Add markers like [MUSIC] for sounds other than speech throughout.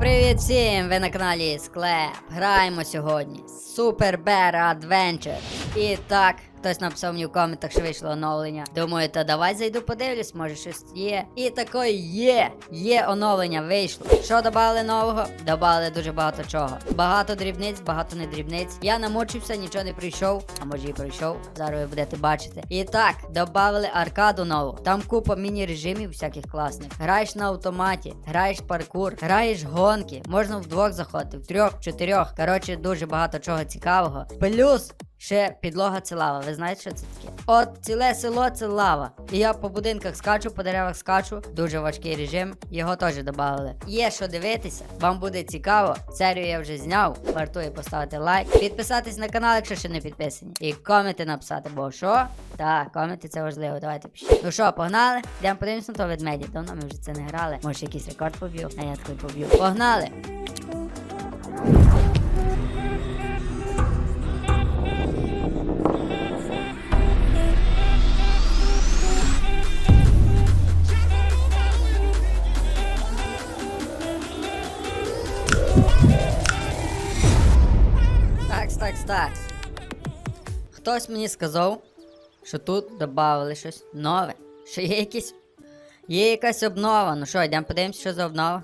Привіт всім! Ви на каналі Склеп. Граємо сьогодні Super Bear Adventure. І так, хтось написав мені в коментах, що вийшло оновлення. Думаю, то давай зайду подивлюсь, може щось є. І такої є! Є оновлення, вийшло. Що додали нового? Добавили дуже багато чого. Багато дрібниць, багато не дрібниць. Я намучився, нічого не прийшов, а може і прийшов. Зараз ви будете бачити. І так, додали аркаду нову. Там купа міні-режимів всяких класних. Граєш на автоматі, граєш паркур, граєш гонки. Можна вдвох заходити, в трьох, в чотирьох. Коротше, дуже багато чого цікавого. Плюс. Ще підлога це лава. Ви знаєте, що це таке? От ціле село це лава. І я по будинках скачу, по деревах скачу. Дуже важкий режим. Його теж додали. Є що дивитися, вам буде цікаво. Серію я вже зняв. Вартує поставити лайк, підписатись на канал, якщо ще не підписані. І коменти написати, бо що? Так, коменти це важливо. Давайте пишіть. Ну що, погнали? Йдемо подивимося на того ведмеді. Давно ми вже це не грали. Може якийсь рекорд поб'ю, а я такий поб'ю. Погнали! Хтось мені сказав, що тут додали щось нове. Що є якісь. Є якась обнова. Ну що, йдемо подивимося, що за обнова.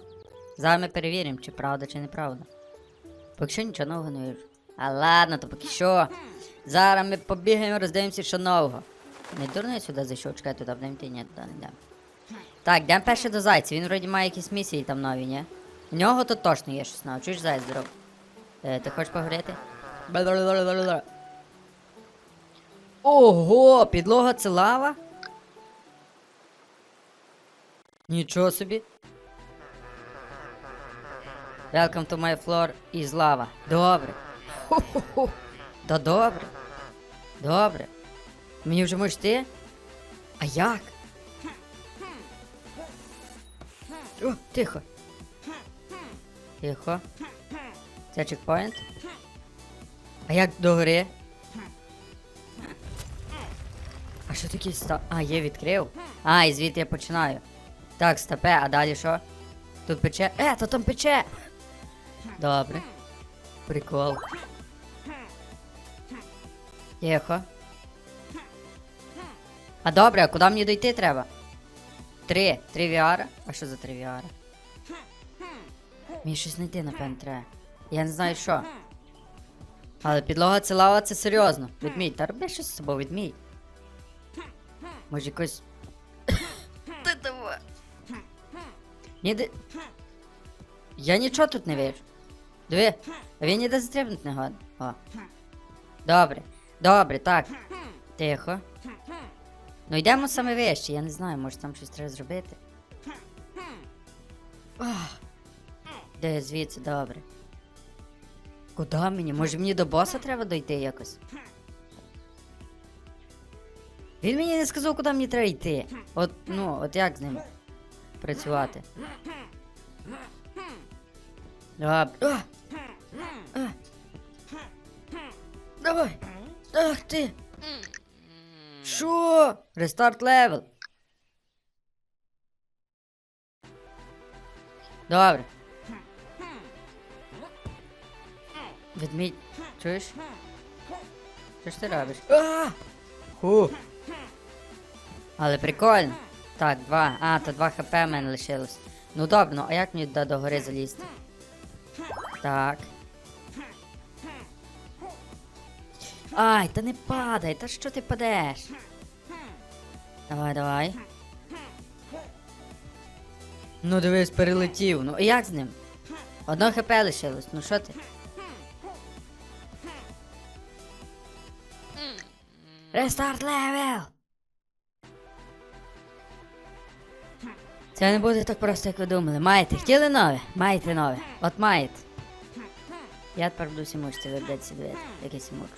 Зараз ми перевіримо, чи правда, чи неправда. Поки що нічого нового не вижу. А ладно, то поки що. Зараз ми побігаємо, роздивимося, що нового. Не дурно я сюди зайшов, чекай, туди вдам ти, ні, туди не йдемо. Так, йдемо перше до зайця. Він вроді має якісь місії там нові, ні? У нього тут точно є щось нове. Чуєш зайць здоров? Е, ти хочеш поговорити? Ого, підлога це лава? Нічого собі. Welcome to my floor is lava. Добре. Хо-хо-хо. Да добре. Добре. Мені вже можеш ти? А як? О, тихо. Тихо. Це чекпоінт. А як до гори? Що таке ста. А, є відкрив. А, і звідти я починаю. Так, стопе, а далі що? Тут пече. Е, то там пече! Добре. Прикол. Тихо. А добре, а куди мені дойти треба? Три. Три VR. А що за три VR? Мені щось знайти, напевно, треба. Я не знаю що. Але підлога це лава, це серйозно. Відмій, та роби щось з собою, відмій. Може якось. Ти. Ніде. Я нічого тут не вижу. Диви, а він ніде застрибнути не годен. О. Добре. Добре, так. Тихо. Ну йдемо саме вище, я не знаю, може там щось треба зробити. Де звідси, добре. Куди мені? Може мені до боса треба дойти якось? Він мені не сказав, куди мені треба йти. От, ну, от як з ним працювати. Добре. А! А! Давай! Ах ти! Що? Рестарт левел. Добре. Ведмідь, чуєш? Що ж ти робиш? А! Ху. Але прикольно. Так, два. А, то два хп в мене лишилось. Ну добре, ну а як мені до, до гори залізти? Так. Ай, та не падай, та що ти падеш? Давай, давай. Ну дивись, перелетів. Ну як з ним? Одно хп лишилось, ну що ти? Рестарт левел! Це не буде так просто, як ви думали. Маєте, хотіли нове? Маєте нове. От маєте. Я тепер буду сімучити, ви будете дивити, як я сімучу.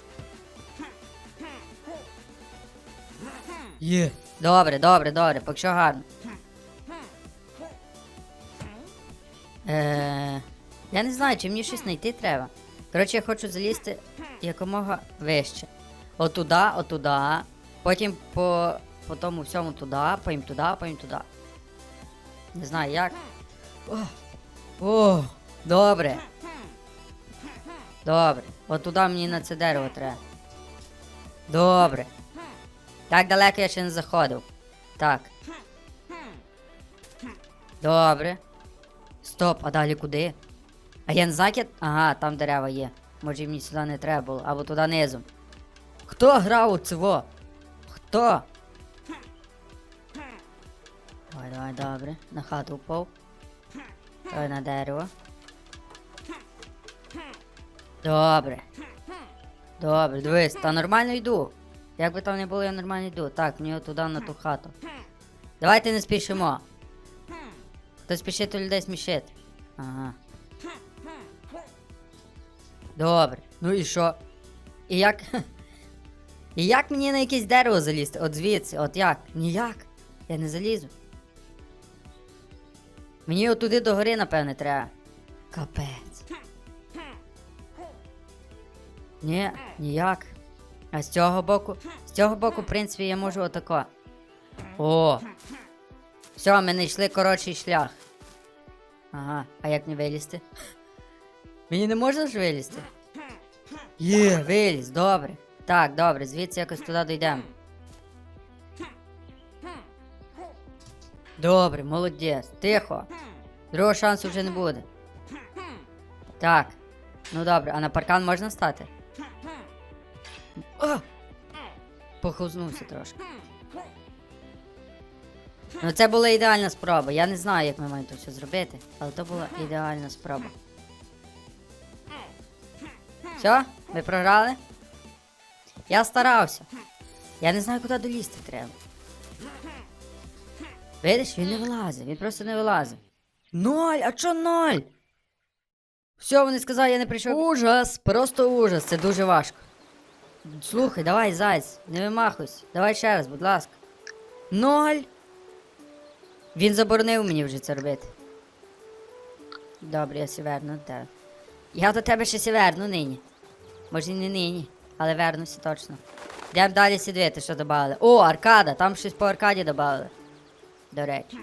Є. Добре, добре, добре, поки що гарно. Е, я не знаю, чи мені щось знайти треба. Коротше, я хочу залізти якомога вище. Отуда, отуда. Потім по, по тому всьому туди, потім туди, потім туди. Не знаю як. О, о, Добре. Добре. От туди мені на це дерево треба. Добре. Так далеко я ще не заходив. Так. Добре. Стоп, а далі куди? А я не я... Ага, там дерева є. Може мені сюди не треба було, або туди низом. Хто грав у цього? Хто? Добре. На хату впав. Давай на дерево. Добре. Добре, дивись, та нормально йду. Як би там не було, я нормально йду. Так, мені туди на ту хату. Давайте не спішимо. Хто спішить, то людей смішить. Ага. Добре. Ну і що? І як. І як мені на якесь дерево залізти? От звідси, от як? Ніяк. Я не залізу. Мені отуди до гори, напевне, треба. Капець. Ні, ніяк. А з цього боку. З цього боку, в принципі, я можу отако. О! Все, ми знайшли коротший шлях. Ага, а як не вилізти? Мені не можна ж вилізти? Є, виліз, добре. Так, добре, звідси якось туди дійдемо. Добре, молодець, тихо. Другого шансу вже не буде. Так. Ну добре, а на паркан можна стати? О! Похознувся трошки. Ну це була ідеальна спроба. Я не знаю, як ми маємо це все зробити, але то була ідеальна спроба. Все? Ми програли? Я старався. Я не знаю, куди долізти треба. Видиш, він не вилазить, він просто не вилазить. Ноль, а чо ноль? Все, вони сказали, я не прийшов. Ужас, просто ужас, це дуже важко. Слухай, давай, зайць, не вимахуйся. Давай ще раз, будь ласка. Ноль. Він заборонив мені вже це робити. Добре, я сі верну до тебе. Я до тебе ще сі верну нині. Може і не нині, але вернуся точно. Йдемо далі сидіти, що додали. О, аркада, там щось по аркаді додали. До речі.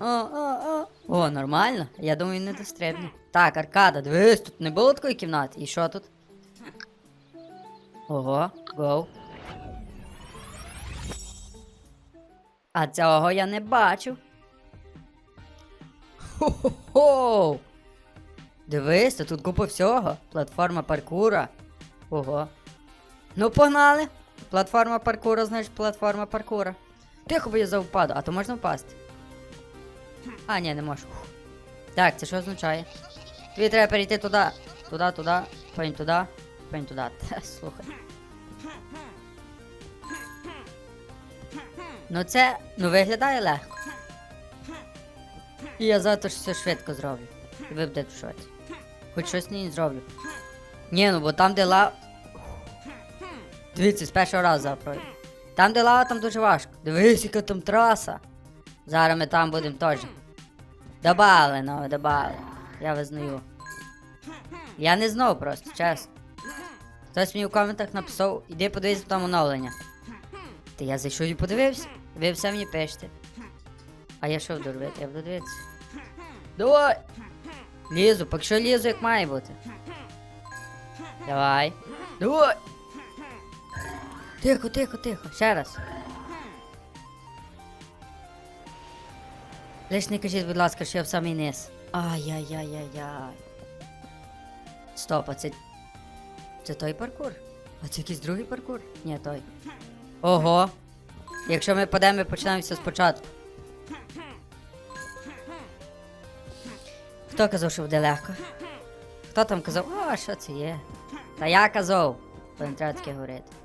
О, о, о. О, нормально. Я думаю, не дострибне. Так, аркада, дивись, тут не було такої кімнати. І що тут? Ого, гоу. А цього я не бачу. Хо-хо-хо! Дивись, тут купа всього. Платформа паркура. Ого. Ну, погнали. Платформа паркура, значить платформа паркура. Тихо, бо я завпаду, а то можна впасти. А, ні, не можу. Так, це що означає? Тобі треба перейти туди, туди, туди, потім туди, потім туди. [LAUGHS] Та, слухай. Ну це, ну виглядає легко. І я завтра все швидко зроблю. І ви будете шоці. Хоч щось не зроблю. Ні, ну бо там, де лава. Дивіться, з першого разу запрою. Там, де лава, там дуже важко. Дивись, яка там траса. Зараз ми там будемо теж. Добавили, ну, добавили. Я визнаю. Я не знав просто, чесно. Хтось мені в коментах написав, іди подивись там оновлення. Та я зайшов і подивився. Ви все мені пишете. А я що буду? Я буду дивитися. Давай! Лізу, поки що лізу, як має бути. Давай. Давай! Тихо, тихо, тихо. Ще раз. Лиш не кажіть, будь ласка, що я в самий низ. Ай-яй-яй-яй-яй. Стоп, а це. Це той паркур? А це якийсь другий паркур? Ні, той. Ого. Якщо ми падемо, ми починаємо спочатку. Хто казав, що буде легко? Хто там казав, о, що це є? Та я казав, бо не треба таке говорити.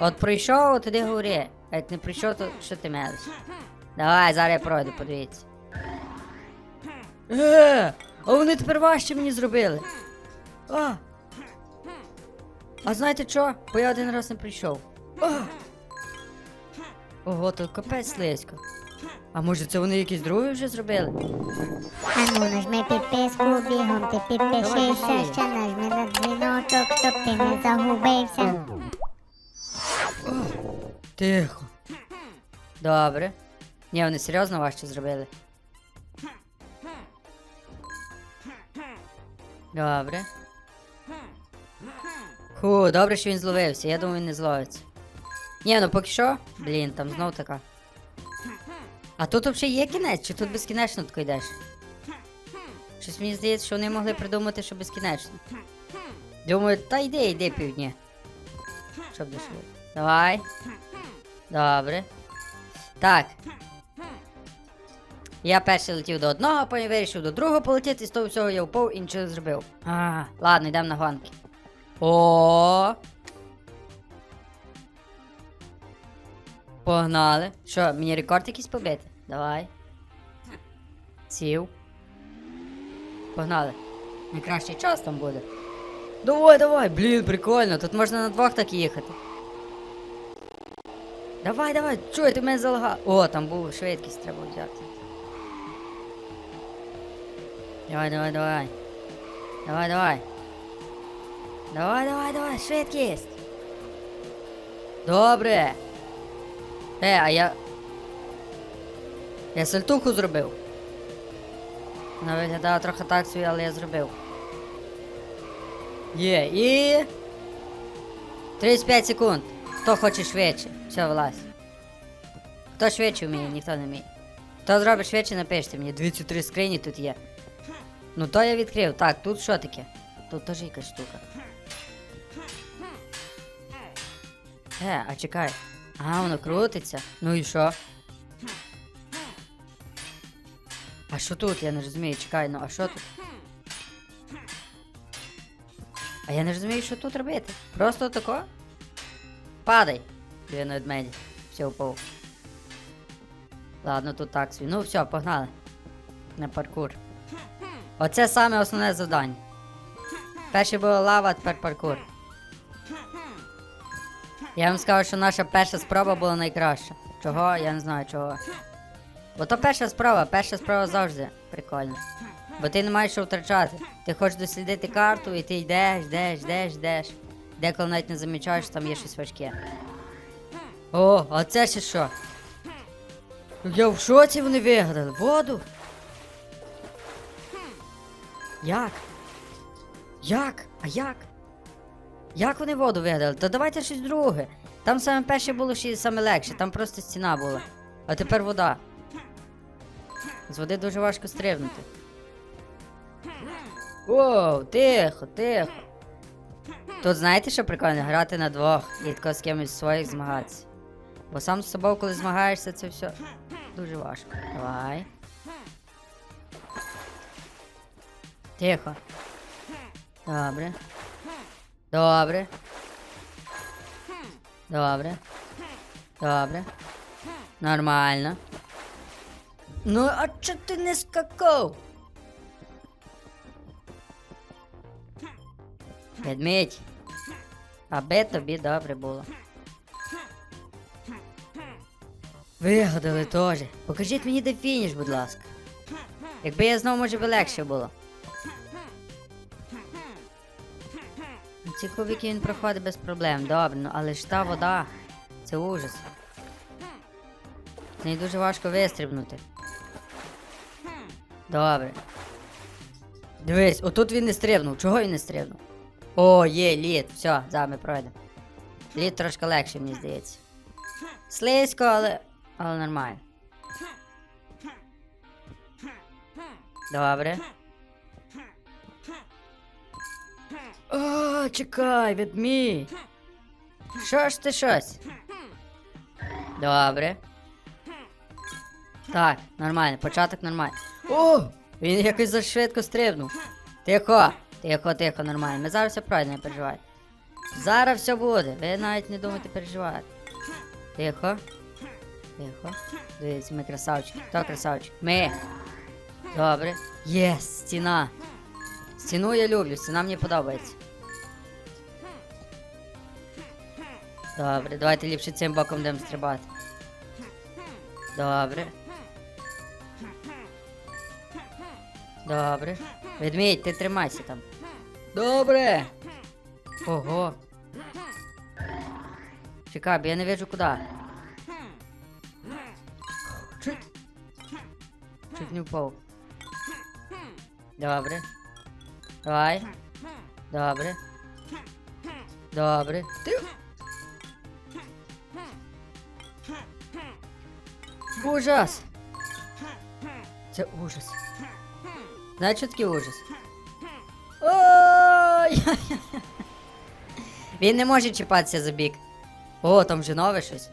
От прийшов, туди говори. А як не прийшов, то що ти мелиш? Давай, зараз я пройду, подивіться. Е, а вони тепер важче мені зробили. А. А знаєте що? Бо я один раз не прийшов. А. Ого, тут капець слизько. А може це вони якісь другі вже зробили? Ану, нажми підписку, бігом ти підпишися, ще нажми на дзвіночок, щоб ти не загубився. Тихо. Добре. Ні, вони серйозно важче зробили. Добре. Ху, добре, що він зловився. Я думаю, він не зловиться. Ні, ну поки що. Блін, там знов така. А тут взагалі є кінець, чи тут безкінечно тако йдеш? Щось мені здається, що вони могли придумати, що безкінечно. Думаю, та йди, йди півдня. Щоб дешево. Давай. Добре. Так. Я перший летів до одного, а потім вирішив до другого полетіти, з того всього я впав і нічого не зробив. А, ладно, йдемо на гонки. О. Погнали. Що, мені рекорд якийсь побити? Давай. Сів. Погнали. Найкращий час там буде. Давай, давай, блін, прикольно, тут можна на двох так їхати. Давай, давай, чуй, ти мене залагав. О, там був швидкість треба взяти. Давай, давай, давай. Давай, давай. Давай, давай, давай, швидкість. Добре. Е, а я. Я сальтуху зробив. Вона виглядала трохи так собі, але я зробив. Є, і. 35 секунд. Хто хоче швидше? Все, вилазь. Хто швидше вміє, ніхто не вміє. Хто зробить швидше, напишіть мені. 203 скрині тут є. Ну то я відкрив. Так, тут що таке? Тут теж якась штука. Е, а чекай. А, воно крутиться. Ну і що? А що тут? Я не розумію, чекай, ну а що тут? А я не розумію, що тут робити. Просто тако? Падай. Дві на ведмеді. Все впав. Ладно, тут так собі. Ну все, погнали. На паркур. Оце саме основне завдання. Перше було лава, тепер паркур. Я вам скажу, що наша перша спроба була найкраща. Чого? Я не знаю чого. Бо то перша спроба, перша спроба завжди прикольна. Бо ти не маєш що втрачати. Ти хочеш дослідити карту і ти йдеш, йдеш, йдеш, йдеш. Деколи навіть не замічаєш, що там є щось важке. О, а це ще що? Я в шоці вони вигадали? Воду? Як? Як? А як? Як вони воду вигадали? То давайте щось друге. Там саме перше було ще саме легше, там просто стіна була. А тепер вода. З води дуже важко стрибнути. Воу, тихо, тихо. Тут знаєте, що прикольно? Грати на двох і тако з кимось своїх змагатися. Бо сам з собою, коли змагаєшся, це все дуже важко. Давай. Тихо. Добре. Добре. Добре. Добре. Нормально. Ну, а чо ти не скакав? Ведмідь. Аби тобі добре було. Вигадали теж. Покажіть мені де фініш, будь ласка. Якби я знову, може би легше було. Ну, Ці кубики він проходить без проблем, добре, ну але ж та вода. Це ужас. З неї дуже важко вистрибнути. Добре. Дивись, отут він не стрибнув. Чого він не стрибнув? О, є, лід. Все, зараз ми пройдемо. Лід трошки легше, мені здається. Слизько, але. Але нормально. Добре. О, чекай, ведмідь. Що ж ти щось? Добре. Так, нормально, початок нормальний. О! Він якось зашвидко стрибнув. Тихо, тихо, тихо, нормально. Ми зараз все пройдемо, не переживай. Зараз все буде. Ви навіть не думайте переживати. Тихо. Тихо. Дивіться, ми красавчики. Хто красавчик? Ми. Добре. Єс, стіна. Стіну я люблю, стіна мені подобається. Добре, давайте ліпше цим боком будемо стрибати. Добре. Добре. Ведмідь, ти тримайся там. Добре. Ого. Чекай, я не вижу куди. Не впав. Добре. Давай. Добре. Добре. Ти. Ужас! Це ужас. Знаєш, що таке ужас? Ой! [LAUGHS] Він не може чіпатися за бік. О, там вже нове щось.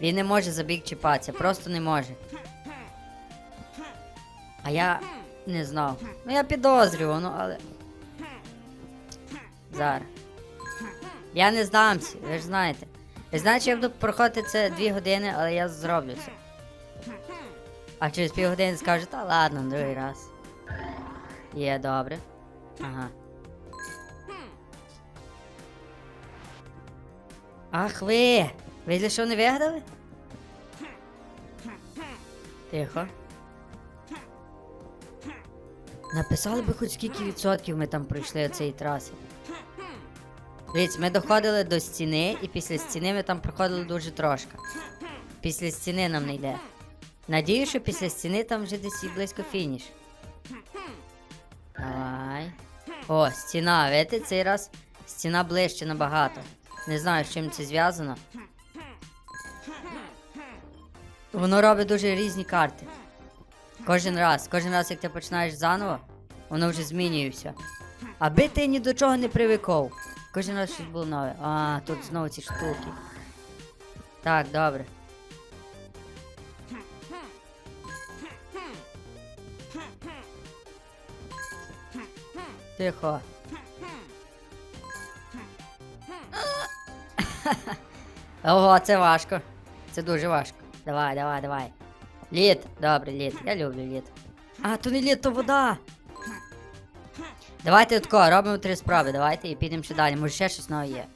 Він не може за бік чіпатися, просто не може. А я не знав. Ну я підозрював, ну але. Зараз. Я не здамся, ви ж знаєте. Ви знаєте, я буду проходити це 2 години, але я зроблю це. А через півгодини скажу, та ладно, другий раз. Є, добре. Ага. Ах ви! Ви що не вигадали? Тихо. Написали би хоч скільки відсотків ми там пройшли цієї траси. Дивіться, ми доходили до стіни, і після стіни ми там проходили дуже трошки. Після стіни нам не йде. Надію, що після стіни там вже десь близько фініш. Давай. О, стіна, видите, цей раз стіна ближче набагато. Не знаю, з чим це зв'язано. Воно робить дуже різні карти. Кожен раз, кожен раз, як ти починаєш заново, воно вже змінює все. Аби ти ні до чого не привикав. Кожен раз щось було нове. А, тут знову ці штуки. Так, добре. Тихо. [LAUGHS] Ого, це важко. Це дуже важко. Давай, давай, давай. Лід, добре, лід. Я люблю лід. А, то не лід, то вода. Давайте тако, робимо три справи, давайте і підемо ще далі. Може ще щось нове є.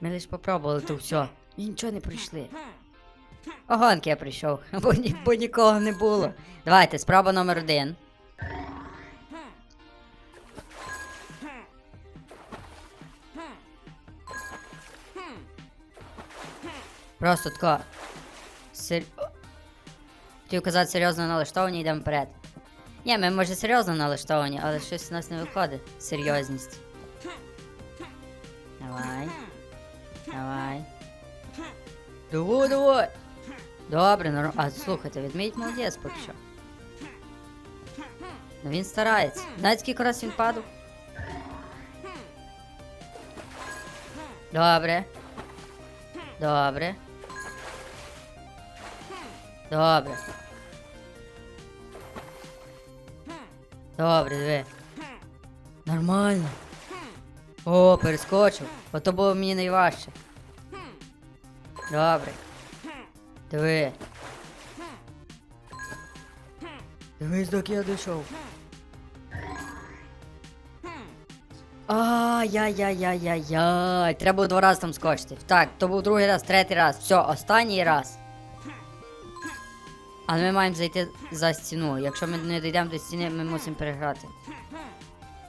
Ми лише попробували то все. І нічого не пройшли. Огонки я прийшов, [LAUGHS] бо, ні, бо нікого не було. Давайте, справа номер один. Просто тако. Сер... Хотів казати серйозно налаштовані, йдемо вперед. Ні, ми може серйозно налаштовані, але щось у нас не виходить. Серйозність. Давай. Давай. Давай, давай. Добре, норм... А слухайте, відміть молодець поки що. Ну він старається. Знаєте, скільки раз він падав? Добре. Добре. Добре. Добре, диви. Нормально. О, перескочив. Ото було мені найважче. Добре. Диви. Дивись, доки я дійшов. Ай-яй-яй-яй-яй-яй. Треба було два рази там скочити. Так, то був другий раз, третій раз. Все, останній раз. Але ми маємо зайти за стіну. Якщо ми не дійдемо до стіни, ми мусимо переграти.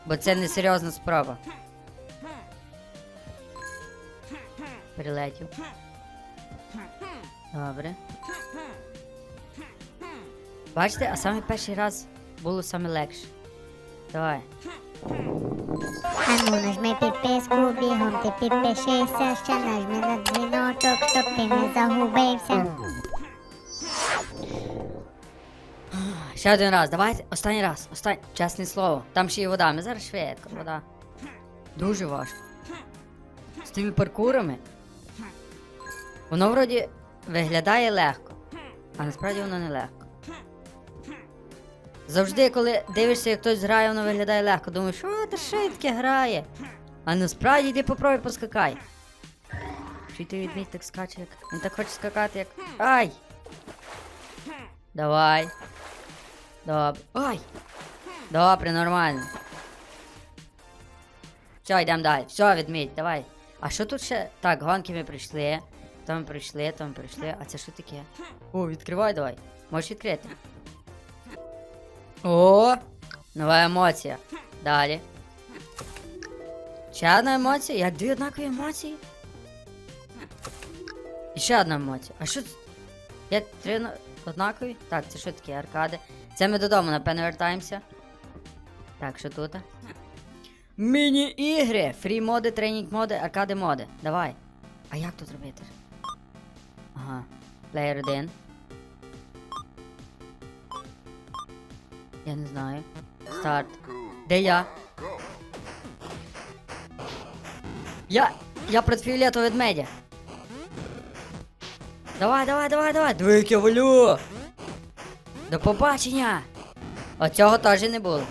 Бо це не серйозна справа. Прилетів. Добре. Бачите, а саме перший раз було саме легше. Давай. Ану, нажми підписку, бігом ти підпишися, ще нажми на дзвіночок, щоб ти не загубився. Ще один раз, давайте. Останній раз. Останній. Чесне слово. Там ще є вода. Ми зараз швидко, вода. Дуже важко. З тими паркурами. Воно вроді виглядає легко. А насправді воно не легко. Завжди, коли дивишся, як хтось грає, воно виглядає легко. Думаєш, що й таке грає. А насправді йди попробуй поскакай. Чи ти відміть так скаче, як. Він так хоче скакати, як. Ай! Давай. Добре. Ай! Добре, нормально. Все, йдемо далі. Все, відміть, давай. А що тут ще? Так, гонки ми прийшли. То ми прийшли, то ми прийшли. А це що таке? О, відкривай давай. Можеш відкрити. О! Нова емоція. Далі. Ще одна емоція? Як дві однакові емоції? І ще одна емоція. А що це? Є три однакові? Так, це що таке? Аркади. Це ми додому, напевно, вертаємося. Так, що тут? Міні-ігри! Фрі моди, тренінг моди, аркади моди. Давай. А як тут робити? Ага. Плеєр 1. Я не знаю. Старт. Де я? Я. Я проти фіолетового ведмедя. Давай, давай, давай, давай. Я валю. До побачення. Оцього теж не було.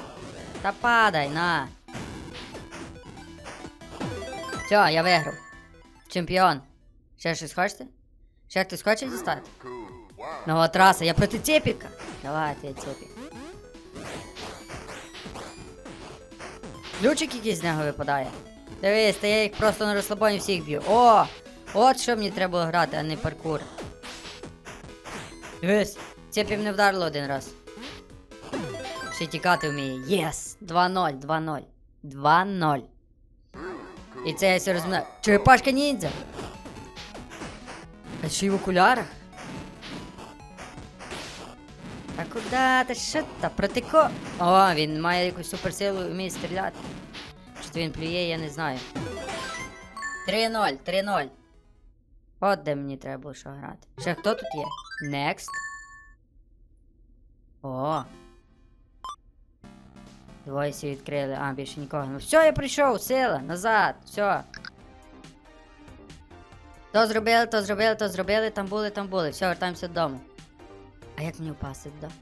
Та падай, на. Все, я виграв. Чемпіон. Ще щось хочете? Ще хтось хоче дістати? Нова траса, я проти Цепіка. Давайте, я Цепік. Ключик якийсь з нього випадає. Дивись, та я їх просто на розслабоні всіх б'ю. О! От що мені треба було грати, а не паркур. Дивись, Цепів не вдарило один раз. Ще тікати вміє. Єс! 2-0, 2-0. 2-0. І це я все розумію. Черепашка ніндзя. А ще й в окулярах. А куди ти що та проти ко? О, він має якусь суперсилу і вміє стріляти. Чи то він плює, я не знаю. 3-0, 3-0. От де мені треба було що грати. Ще хто тут є? Next. О. Двоє всі відкрили. А, більше нікого. Ну все, я прийшов, сила, назад, все. То зробили, то зробили, то зробили, там були, там були. Все, вертаємося додому. А як мені впасти туди?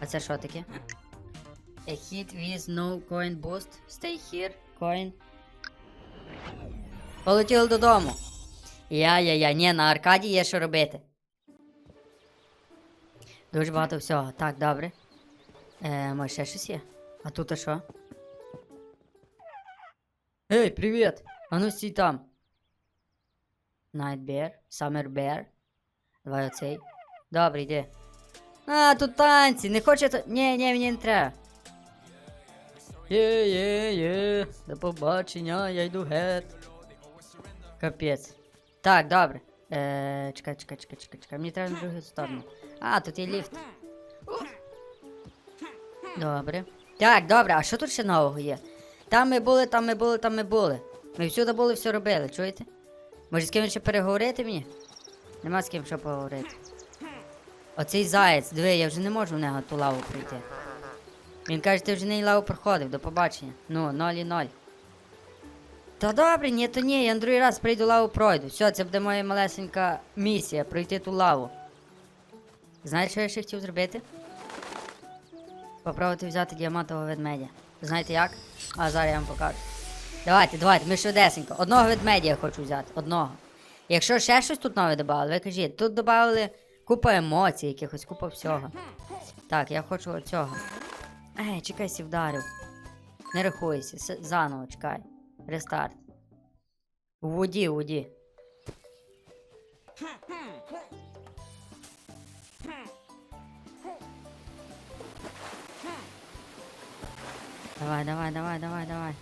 А це що таке? A hit with no coin boost. Stay here, coin. Полетіли додому. Я-я-я, ні, на аркаді є що робити. Дуже багато всього. Так, добре. Е, може ще щось є? А тут а що? Ей, привіт! А ну стій там. Night Bear, Summer Bear. Давай оцей. Добре, йди. А, тут танці, не хоче то. Ні, ні, мені не треба. Є, є, є. До побачення, я йду геть. Капець. Так, добре. Е, чекай, чекай, чекай, чекай, чекай. Мені треба на другу сторону. А, тут є ліфт. Добре. Так, добре, а що тут ще нового є? Там ми були, там ми були, там ми були. Ми всюди були, все робили, чуєте? Може з кимось ще переговорити мені? Нема з ким що поговорити. Оцей заєць, диви, я вже не можу в нього ту лаву пройти. Він каже, ти вже не лаву проходив, до побачення. Ну, 0 і 0. Та добре, ні, то ні, я на другий раз прийду лаву пройду. Все, це буде моя малесенька місія пройти ту лаву. Знаєте, що я ще хотів зробити? Попробувати взяти діамантового ведмедя. Знаєте як? А зараз я вам покажу. Давайте, давайте, ми швидесенько. Одного ведмедя я хочу взяти. Одного. Якщо ще щось тут нове додали, ви кажіть, тут додали купа емоцій, якихось, купа всього. Так, я хочу оцього. Ей, чекай, сі вдарив. Не рахуйся, заново чекай. Рестарт. У воді, у воді. Давай, давай, давай, давай, давай.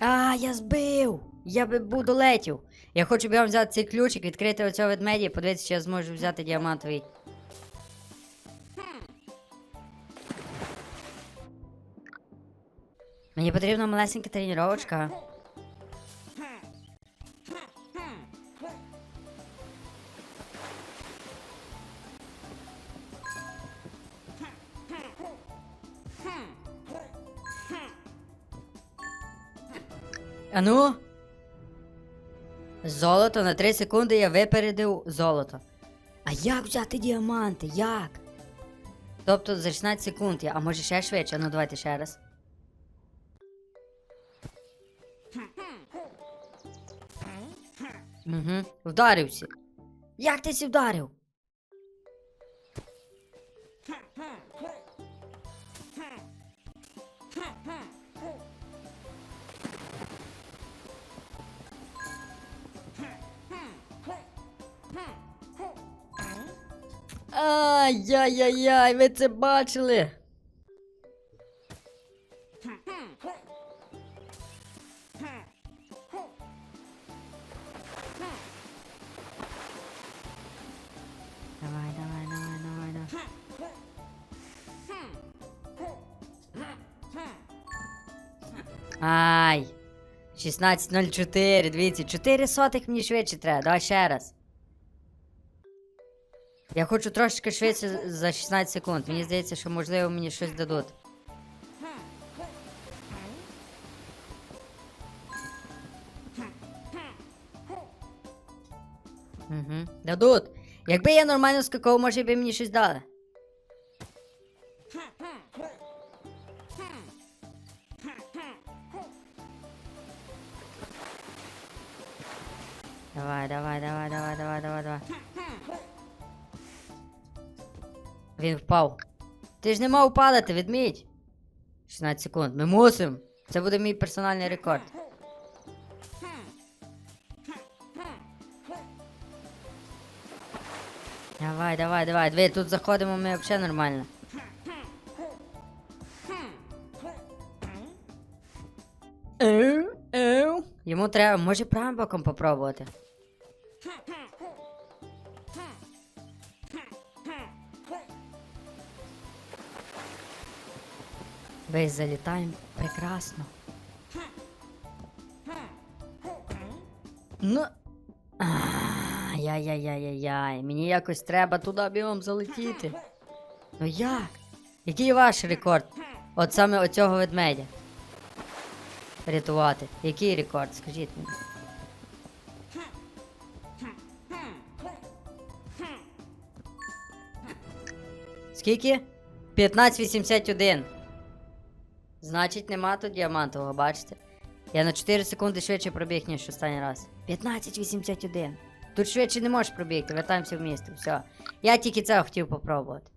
А, я збив! Я би був долетів. Я хочу б вам взяти цей ключик, відкрити оцього ведмедя і подивитися, чи я зможу взяти діамантовий. Мені потрібна малесенька тренувачка. А ну? Золото на 3 секунди я випередив золото. А як взяти діаманти? Як? Тобто за 16 секунд я, а може ще швидше? Ну давайте ще раз. Угу, вдарився. Як ти сі вдарив? Ай-яй-яй-яй, ви це бачили? Давай, давай, давай, давай, давай. Ай! 16.04, дивіться, 4 сотих мені швидше треба, давай ще раз. Я хочу трошечки швидше за 16 секунд. Мені здається, що можливо мені щось дадуть. Угу. Дадуть. Якби я нормально скакав, може би мені щось дали. Давай, давай, давай, давай, давай, давай, давай. Він впав. Ти ж не мав падати, відміть. 16 секунд. Ми мусимо. Це буде мій персональний рекорд. Давай, давай, давай. Диви, тут заходимо ми взагалі нормально. Йому треба, може правим боком попробувати. Весь залітаємо прекрасно. Ну. Яй-яй-яй-яй-яй. Мені якось треба туди бігом залетіти. Ну як? Який ваш рекорд? От саме оцього ведмедя. Рятувати. Який рекорд? Скажіть мені. Скільки? 1581. Значить, нема тут діамантового, бачите? Я на 4 секунди швидше пробіг, ніж останній раз. 1581. Тут швидше не можеш пробігти, вертаємося в місто. Все. Я тільки це хотів попробувати.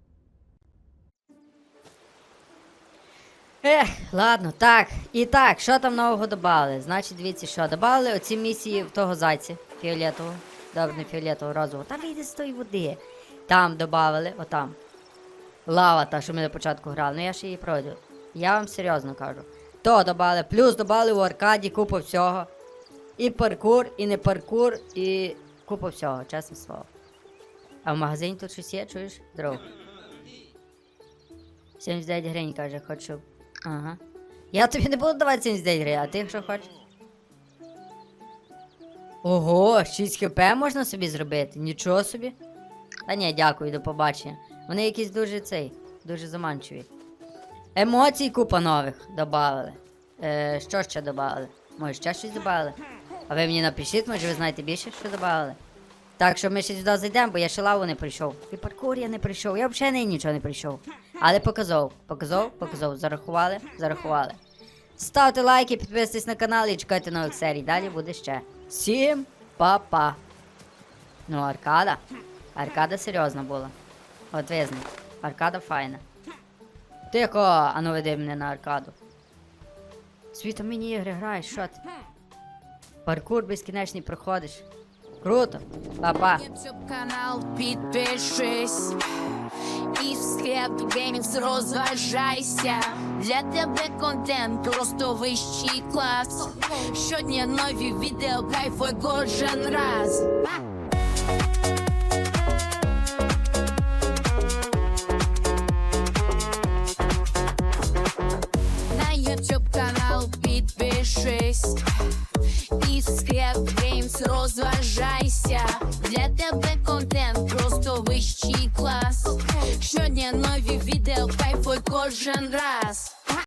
Ех, ладно, так. І так, що там нового додали? Значить, дивіться, що додали оці місії в того зайця фіолетового. Добре, не фіолетового, розового. Та вийде з тої води. Там додали, отам. Лава, та, що ми на початку грали. Ну я ж її пройду. Я вам серйозно кажу. То додали, плюс додали у аркаді купу всього. І паркур, і не паркур, і купа всього, чесне слово. А в магазині тут щось є, чуєш? Здоров. 79 гривень, каже, хочу. Ага. Я тобі не буду давати 79 гривень, а ти що хочеш? Ого, 6 хп можна собі зробити? Нічого собі. Та ні, дякую, до побачення. Вони якісь дуже цей, дуже заманчиві. Емоцій купа нових додали. Е, що ще додали? Може, ще щось додали? А ви мені напишіть, може ви знаєте більше, що додали? Так що ми ще сюди зайдемо, бо я ще лаву не прийшов. І паркур я не прийшов. Я взагалі нічого не прийшов. Але показав, показав, показав. Зарахували, зарахували. Ставте лайки, підписуйтесь на канал і чекайте нових серій. Далі буде ще. Всім па-па. Ну, аркада. Аркада серйозна була. От визнай. Аркада файна. Тихо, а ну веди мене на аркаду. Світо міні ігри граєш, що ти? Паркур безкінечний проходиш. Круто. Па-па. YouTube канал підпишись і в геймінгс розважайся. Для тебе контент просто вищий клас. Щодня нові відео, кайфуй кожен раз. Вищий клас.